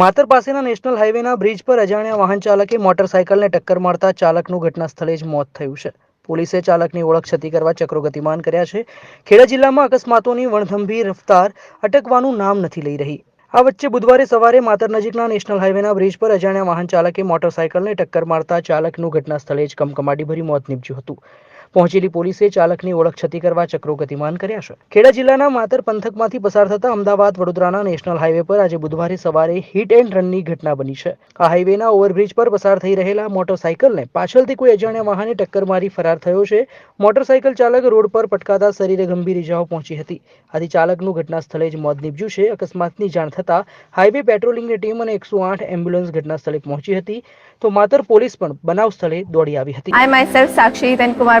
માતર પાસેના national હાઈવેના bridge પર અજાણ્યા વાહન ચાલકે મોટરસાયકલને ટક્કર મારતા ચાલકનું ઘટના સ્થળે જ મોત થયું છે. પોલીસે ચાલકની ઓળખ છતી કરવા ચક્રો ગતિમાન કર્યા છે. ખેડા જિલ્લામાં અકસ્માતોની વણથંભી રફતાર અટકવાનું નામ નથી લઈ રહી. આ વચ્ચે બુધવારે સવારે માતર નજીકના નેશનલ હાઈવેના બ્રિજ પર અજાણ્યા વાહન ચાલકે મોટરસાયકલને ટક્કર મારતા ચાલકનું ઘટના સ્થળે જ કમકમાટીભરી મોત નીપજ્યું હતું. પહોંચેલી પોલીસે ચાલકની ઓળખ છતી કરવા ચક્રો ગતિમાન કર્યા છે. ખેડા જિલ્લાના માતર પંથકમાંથી પસાર થતા અમદાવાદ વડોદરાના નેશનલ હાઈવે પર આજે બુધવારે સવારે હિટ એન્ડ રનની ઘટના બની છે. આ હાઈવેના ઓવરબ્રિજ પર પસાર થઈ રહેલા મોટરસાયકલને પાછળથી કોઈ અજાણ્યા વાહને ટક્કર મારી ફરાર થયો છે. મોટરસાયકલ ચાલક રોડ પર પટકાતા શરીરે ગંભીર ઇજાઓ પહોંચી હતી. આથી ચાલકનું ઘટના સ્થળે જ મોત નીપજ્યું છે. અકસ્માતની જાણ થતાં હાઈવે પેટ્રોલિંગની ટીમ અને એકસો આઠ એમ્બ્યુલન્સ ઘટના સ્થળે પહોંચી હતી. તો માતર પોલીસ પણ બનાવ સ્થળે દોડી આવી હતી. I myself, Sakshi Hitan Kumar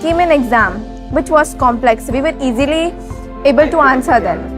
came in exam, which was complex, we were easily able to answer them.